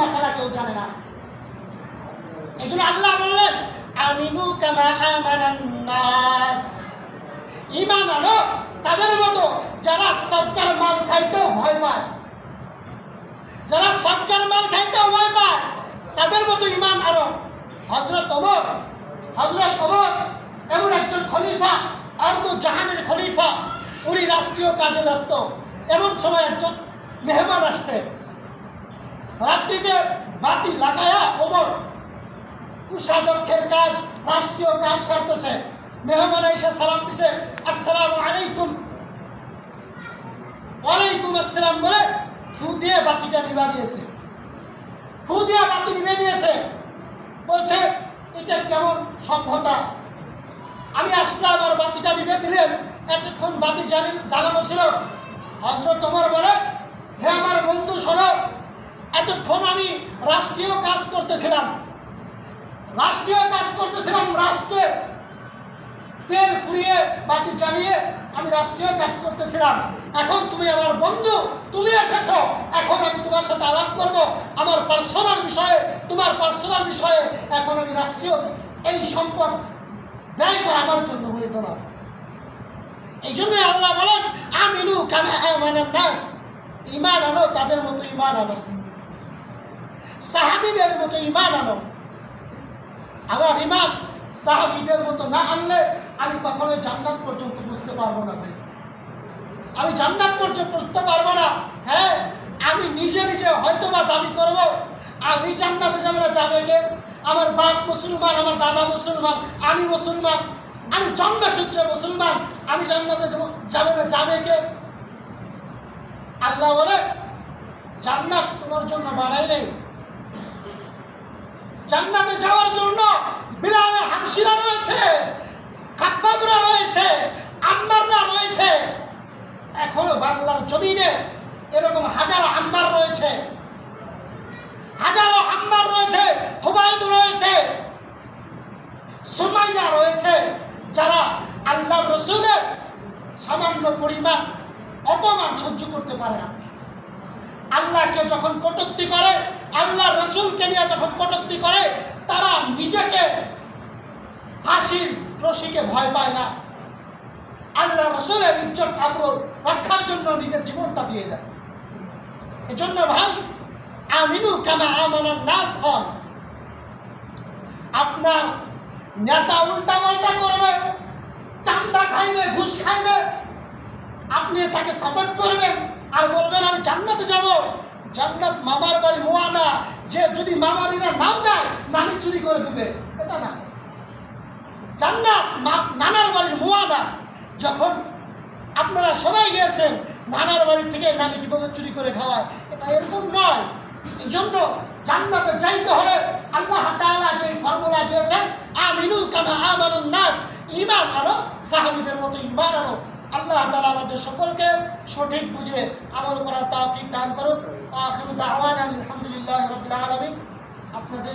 মশালা কেউ জানে না। এই জন্য আল্লাহ বললেন, আমিনু কামা আমানান ইমান আনো, তাদের মতো যারা সৎকার মাল খাইতেও ভয় পায়। যারা সৎকার মাল খাইতেও ভয় পায়, তাদের মতো ইমান আনো। হজরত অমর হজরত অমর এমন একজন খলিফা, আর্দ জাহানের খলিফা। উনি রাষ্ট্রীয় কাজে ব্যস্ত। এমন সময় একজন মেহমান আসছে। রাত্রিতে বাতি লাগায়া ওমর কুষাধ্যক্ষের কাজ, রাষ্ট্রীয় কাজ সারতেছে। মেহমান এসে সালাম দিছে, আসসালামু আলাইকুম। ওয়ালাইকুম আসসালাম বলে ফু দিয়ে বাতিটা নিভা দিয়েছে। ফু দিয়ে বাতি নিভে দিয়েছে। বলছে, এটা কেমন সভ্যতা? আমি আসলাম আর বাতিটা নিভে দিলেন। এতক্ষণ বাতি জ্বালানো ছিল। হজরত তোমার বলে, হে আমার বন্ধু, শোনো। এতক্ষণ আমি রাষ্ট্রীয় কাজ করতেছিলাম। রাষ্ট্রীয় কাজ করতেছিলাম, রাষ্ট্রে তেল ফুরিয়ে বাতি জ্বালিয়ে আমি রাষ্ট্রীয় কাজ করতেছিলাম। এখন তুমি আমার বন্ধু, তুমি এসেছ। এখন আমি তোমার সাথে আলাপ করব। আমার পার্সোনাল বিষয়ে, তোমার পার্সোনাল বিষয়ে এখন আমি রাষ্ট্রীয় এই সম্পদ ব্যয় করা আমার জন্য বলিত না এই জন্য আল্লাহ বলেন, আমিনু কামা আমানান নাস। ইমান আনো, তাদের মতো ইমান আনো। সাহাবিদের মতো ইমান আনো। আমার ইমান সাহাবিদের মতো না আনলে আমি কখনোই জান্নাত পর্যন্ত বুঝতে পারব না ভাই। আমি জান্নাত পর্যন্ত বুঝতে পারব না। হ্যাঁ আমি নিজে নিজে হয়তো বা দাবি করব, আমি জান্নাতে যাবে যাবে কে? আমার বাপ মুসলমান, আমার দাদা মুসলমান, আমি মুসলমান, আমি জন্মসূত্রে মুসলমান, আমি জান্নাতে যাব- না, যাবে কে? আল্লাহ বলে, জান্নাত তোমার জন্য বানাই নেই। জান্নাতে যাওয়ার জন্য বিলালে হামসিরা রয়েছে, কাব্বাবরা রয়েছে, আম্মাররা রয়েছে। এখনও বাংলার জমিনে এরকম হাজারো আম্মার রয়েছে। হাজারো আম্মার রয়েছে খুবাইব রয়েছে, সুমাইয়া রয়েছে, যারা আল্লাহ রসুলের সামান্য পরিমাণ অপমান সহ্য করতে পারে না। আল্লাহকে যখন কটূক্তি করে আল্লাহ রসুলকে নিয়ে যখন কটূক্তি করে, তারা নিজেকে ফাঁসির রশিকে ভয় পায় না। আল্লাহ রসুলের ইজ্জত আবরুর রক্ষার জন্য নিজের জীবনটা দিয়ে দেয় এজন্য ভাই, আমিনু কামা আমানার নাস হন আপনার নেতা উল্টা পাল্টা করবে, চান্দা খাইবে, ঘুষ খাইবে, আপনি তাকে সাপোর্ট করবেন আর বলবেন, আমি জান্নাতে যাব। জান্নাত মামার বাড়ি মোয়ানা, যে যদি মামারিরা নাও দেয়, নানি চুরি করে দেবে। এটা না। জান্নাত নানার বাড়ির মোয়ানা, যখন আপনারা সবাই গিয়েছেন, নানার বাড়ি থেকে নানি কীভাবে চুরি করে খাওয়ায়, এটা এরকম নয়। এই জন্য জান্নাতে যাইতে হলে আল্লাহ তাআলা যে ফর্মুলা দিয়েছেন আমিনু কামা আমানুন নাস, ঈমান আনো, সাহাবীদের মতো ঈমান আনো। আল্লাহ তালা আমাদের সকলকে সঠিক বুঝে আমল করার তাফিক দান করুক। আখিরু দাওয়ানা আলহামদুলিল্লাহ রাব্বিল আলামিন। আপনাদের